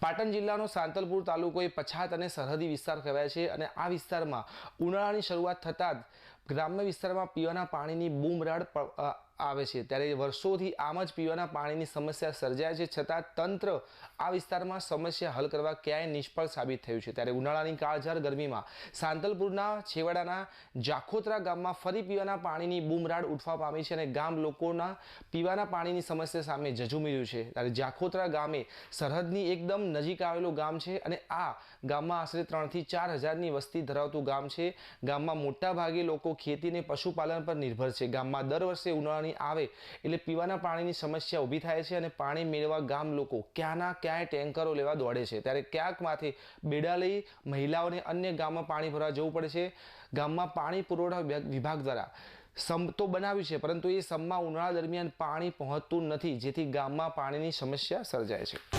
પાટણ જિલ્લાનો સાંતલપુર તાલુકો એ પછાત અને સરહદી વિસ્તાર કહેવાય છે અને આ વિસ્તારમાં ઉનાળાની શરૂઆત થતાં જ ગ્રામ્ય વિસ્તારમાં પીવાના પાણીની બૂમરાડ આવે છે. ત્યારે વર્ષોથી આમ જ પીવાના પાણીની સમસ્યા સર્જાય છે. છતાં તંત્ર આ વિસ્તારમાં સમસ્યા હલ કરવા ક્યાંય નિષ્ફળ સાબિત થયું છે. ત્યારે ઉનાળાની કાળઝાળ ગરમીમાં સાંતલપુરના છેવાડાના જાખોત્રા ગામમાં ફરી પીવાના પાણીની બૂમરાડ ઉઠવા પામી છે અને ગામ લોકોના પીવાના પાણીની સમસ્યા સામે ઝઝુમી રહ્યું છે. ત્યારે જાખોત્રા ગામે સરહદની એકદમ નજીક આવેલું ગામ છે અને આ ગામમાં આશરે ત્રણથી ચાર હજારની વસ્તી ધરાવતું ગામ છે. ગામમાં મોટાભાગે લોકો ખેતી અને પશુપાલન પર નિર્ભર છે. ગામમાં દર વર્ષે ઉનાળાની આવે એટલે પીવાના પાણીની સમસ્યા ઊભી થાય છે અને પાણી મેળવવા ગામ લોકો ક્યાંના ક્યાંય ટેન્કરો લેવા દોડે છે. ત્યારે ક્યાંકમાંથી બેડા લઈ મહિલાઓને અન્ય ગામમાં પાણી ભરવા જવું પડે છે. ગામમાં પાણી પુરવઠા વિભાગ- દ્વારા સમ, તો બનાવ્યું છે, પરંતુ એ સમમાં ઉનાળા દરમિયાન પાણી પહોંચતું નથી, જેથી ગામમાં પાણીની સમસ્યા સર્જાય છે.